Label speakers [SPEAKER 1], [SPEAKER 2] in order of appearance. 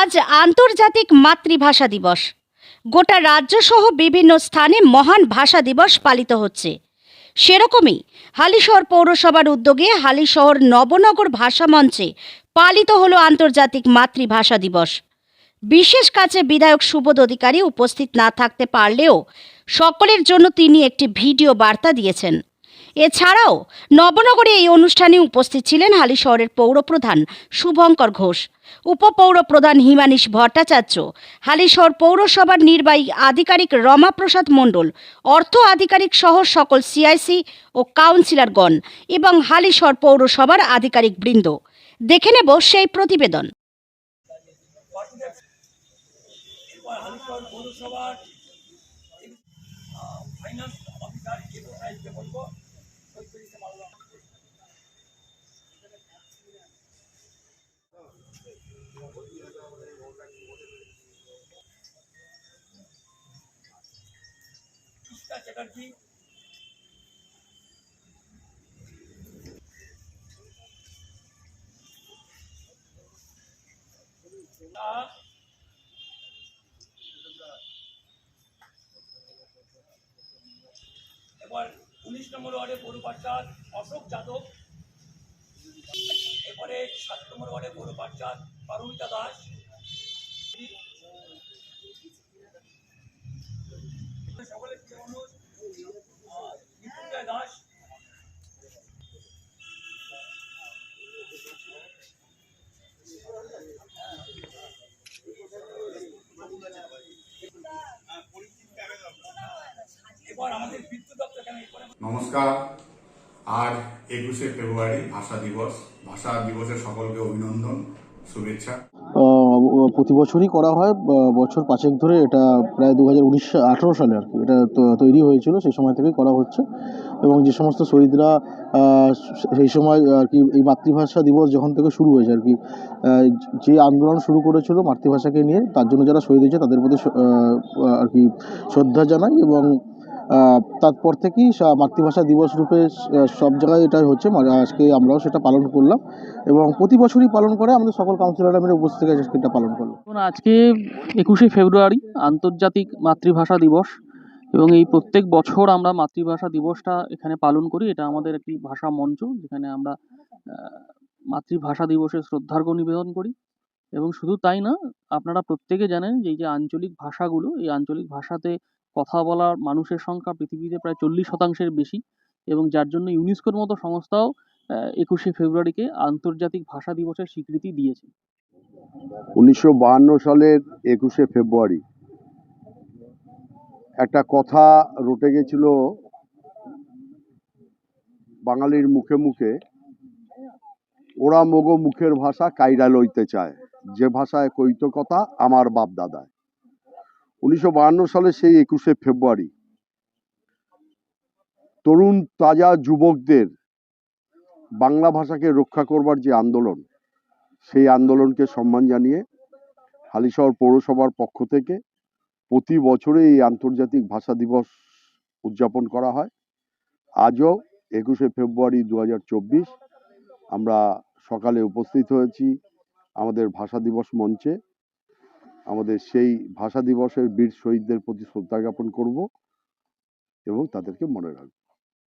[SPEAKER 1] আজ আন্তর্জাতিক মাতৃভাষা দিবস। গোটা রাজ্য সহ বিভিন্ন স্থানে মহান ভাষা দিবস পালিত হচ্ছে। সেরকমই হালিশহর পৌরসভার উদ্যোগে হালিশহর নবনগর ভাষা মঞ্চে পালিত হলো আন্তর্জাতিক মাতৃভাষা দিবস। বিশেষ কাছে বিধায়ক সুবোধ অধিকারী উপস্থিত না থাকতে পারলেও সকলের জন্য তিনি একটি ভিডিও বার্তা দিয়েছেন। এছাড়াও নবনগরে এই অনুষ্ঠানে উপস্থিত ছিলেন হালিশহরের পৌরপ্রধান শুভঙ্কর ঘোষ, উপপৌরপ্রধান হিমানিশ ভট্টাচার্য হালিশহর পৌরসভার নির্বাহী আধিকারিক রমাপ্রসাদ মণ্ডল, অর্থ আধিকারিক সহ সকল সিআইসি ও কাউন্সিলরগণ এবং হালিশহর পৌরসভার আধিকারিক বৃন্দ। দেখে নেব সেই প্রতিবেদন।
[SPEAKER 2] অফিসার বলব? এবার উনিশ নম্বর ওয়ার্ডে পৌর পার্ষদ অশোক যাদব। এরপরে সাত নম্বর ওয়ার্ডে পৌর পার্ষদ পারমিতা দাস।
[SPEAKER 3] নমস্কার। আর একুশে ফেব্রুয়ারি ভাষা দিবস। ভাষা দিবসের সকলকে অভিনন্দন, শুভেচ্ছা।
[SPEAKER 4] প্রতি বছরই করা হয় বছর পাঁচেক ধরে এটা প্রায় দু হাজার উনিশ আঠেরো সালে আর কি। এটা তৈরি হয়েছিল, সেই সময় থেকেই করা হচ্ছে। এবং যে সমস্ত শহীদরা সেই সময় আর কি এই মাতৃভাষা দিবস যখন থেকে শুরু হয়েছে আর কি যে আন্দোলন শুরু করেছিল মাতৃভাষাকে নিয়ে, তার জন্য যারা শহীদ হয়েছে তাদের প্রতি আর কি শ্রদ্ধা জানাই এবং তারপর থেকেই মাতৃভাষা দিবস রূপে সব জায়গায় এটা হচ্ছে। মানে আজকে আমরাও সেটা পালন করলাম এবং প্রতি বছরই পালন করে আমাদের সকল কাউন্সিলররা মিলে উপস্থিত আজকে এটা পালন করলাম।
[SPEAKER 5] আজকে একুশে ফেব্রুয়ারি আন্তর্জাতিক মাতৃভাষা দিবস এবং এই প্রত্যেক বছর আমরা মাতৃভাষা দিবসটা এখানে পালন করি। এটা আমাদের একটি ভাষা মঞ্চ যেখানে আমরা মাতৃভাষা দিবসে শ্রদ্ধার্ঘ্য নিবেদন করি। এবং শুধু তাই না, আপনারা প্রত্যেকে জানেন যে এই যে আঞ্চলিক ভাষাগুলো, এই আঞ্চলিক ভাষাতে কথা বলার মানুষের সংখ্যা পৃথিবীতে প্রায় চল্লিশ শতাংশের বেশি এবং যার জন্য ইউনেস্কোর মতো সংস্থাও একুশে ফেব্রুয়ারিকে আন্তর্জাতিক ভাষা দিবসের স্বীকৃতি দিয়েছে।
[SPEAKER 6] উনিশশো সালের একুশে ফেব্রুয়ারি একটা কথা রটে গেছিল বাঙালির মুখে মুখে, ওরা মগো মুখের ভাষা কাইরা লইতে চায়। যে ভাষায় কইত কথা আমার বাপ দাদায় উনিশশো সালে সেই একুশে ফেব্রুয়ারি তরুণ তাজা যুবকদের বাংলা ভাষাকে রক্ষা করবার যে আন্দোলন, সেই আন্দোলনকে সম্মান জানিয়ে হালিশহর পৌরসভার পক্ষ থেকে প্রতি বছরে এই আন্তর্জাতিক ভাষা দিবস উদযাপন করা হয়। আজও একুশে ফেব্রুয়ারি দু হাজার চব্বিশ আমরা সকালে উপস্থিত হয়েছি আমাদের ভাষা দিবস মঞ্চে। আমাদের সেই ভাষা দিবসের বীর শহীদদের প্রতি শ্রদ্ধা জ্ঞাপন করব এবং তাদেরকে মনে রাখব।